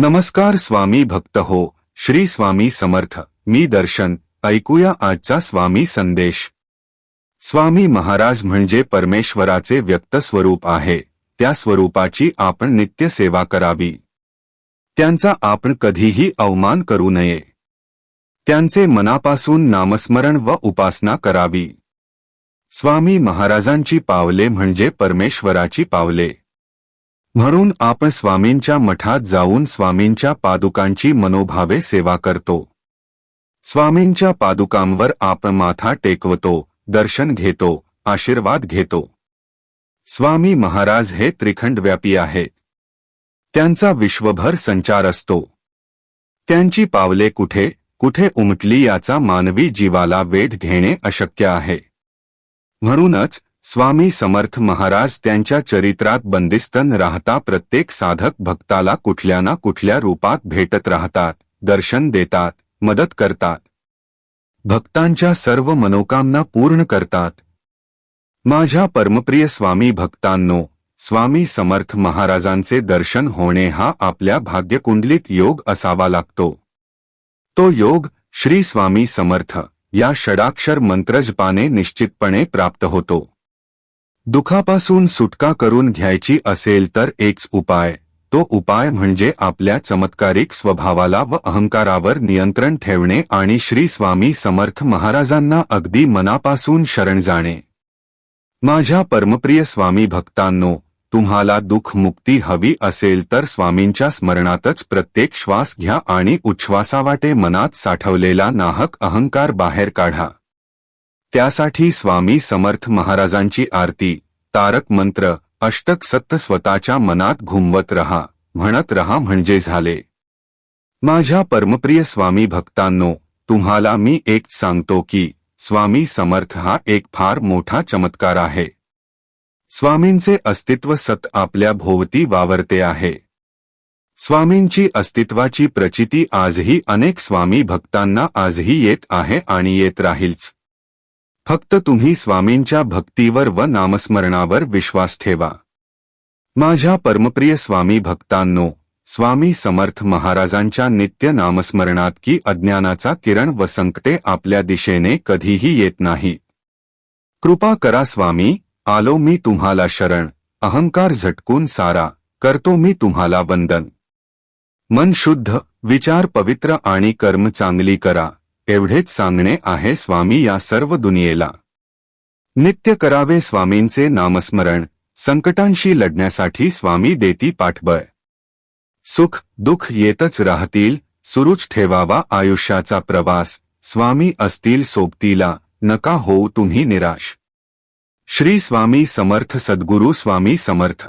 नमस्कार स्वामी भक्त हो श्री स्वामी समर्थ मी दर्शन ऐकूया आजचा स्वामी संदेश. स्वामी महाराज म्हणजे परमेश्वराचे व्यक्त स्वरूप आहे त्या स्वरूपाची आपण नित्य सेवा करावी. त्यांचा आपण कधीही अवमान करू नये. त्यांचे मनापासून नामस्मरण व उपासना करावी. स्वामी महाराजांची पावले म्हणजे परमेश्वराची पावले. म्हणून आपण स्वामींच्या मठात जाऊन स्वामींच्या पादुकांची मनोभावे सेवा करतो. स्वामींच्या पादुकांवर आपण माथा टेकवतो दर्शन घेतो आशीर्वाद घेतो. स्वामी महाराज हे त्रिखंडव्यापी आहेत त्यांचा विश्वभर संचार असतो. त्यांची पावले कुठे कुठे उमटली याचा मानवी जीवाला वेध घेणे अशक्य आहे. म्हणूनच स्वामी समर्थ महाराज त्यांच्या चरित्रात बंदिस्तन राहता प्रत्येक साधक भक्ताला कुठल्या ना कुठल्या रूपात भेटत राहतात दर्शन देतात मदत करतात. भक्तांच्या सर्व मनोकामना पूर्ण करतात. माझ्या परमप्रिय स्वामी भक्तांनो स्वामी समर्थ महाराजांचे दर्शन होणे हा आपल्या भाग्यकुंडलीत योग असावा लागतो. तो योग श्री स्वामी समर्थ या षडाक्षर मंत्रजपाने निश्चितपणे प्राप्त होतो. दुखापासून सुटका करून घ्यायची असेल तर एकच उपाय. तो उपाय म्हणजे आपल्या चमत्कारिक स्वभावाला व अहंकारावर नियंत्रण ठेवणे आणि श्री स्वामी समर्थ महाराजांना अगदी मनापासून शरण जाणे. माझ्या परमप्रिय स्वामी भक्तांनो तुम्हाला दुःख मुक्ती हवी असेल तर स्वामींच्या स्मरणातच प्रत्येक श्वास घ्या आणि उच्छ्वासावाटे मनात साठवलेला नाहक अहंकार बाहेर काढा. त्यासाठी स्वामी समर्थ महाराजांची आरती तारक मंत्र अष्टक सत्त स्वतःच्या मनात घुमवत रहा म्हणत रहा म्हणजे झाले. माझ्या परमप्रिय स्वामी भक्तांनो तुम्हाला मी एक सांगतो की स्वामी समर्थ हा एक फार मोठा चमत्कार आहे. स्वामींचे अस्तित्व सत आपल्या भोवती वावरते आहे. स्वामींची अस्तित्वाची प्रचिती आजही अनेक स्वामी भक्तांना आजही येत आहे आणि येत राहीलच. फक्त तुम्ही स्वामींच्या भक्तीवर व नामस्मरणावर विश्वास ठेवा. माझ्या परमप्रिय स्वामी भक्तांनो स्वामी समर्थ महाराजांच्या नित्य नामस्मरणात की अज्ञानाचा किरण व संकटे आपल्या दिशेने कधीही येत नाही. कृपा करा स्वामी आलो मी तुम्हाला शरण अहंकार झटकून सारा करतो मी तुम्हाला वंदन. मन शुद्ध विचार पवित्र आणि कर्म चांगली करा. एवढेच सांगणे आहे स्वामी या सर्व दुनियेला. नित्य करावे स्वामींचे नामस्मरण संकटांशी लढण्यासाठी स्वामी देती पाठबळ. सुख दुःख येतच राहतील सुरूच ठेवावा आयुष्याचा प्रवास स्वामी असतील सोबतीला नका होऊ तुम्ही निराश. श्री स्वामी समर्थ सद्गुरू स्वामी समर्थ.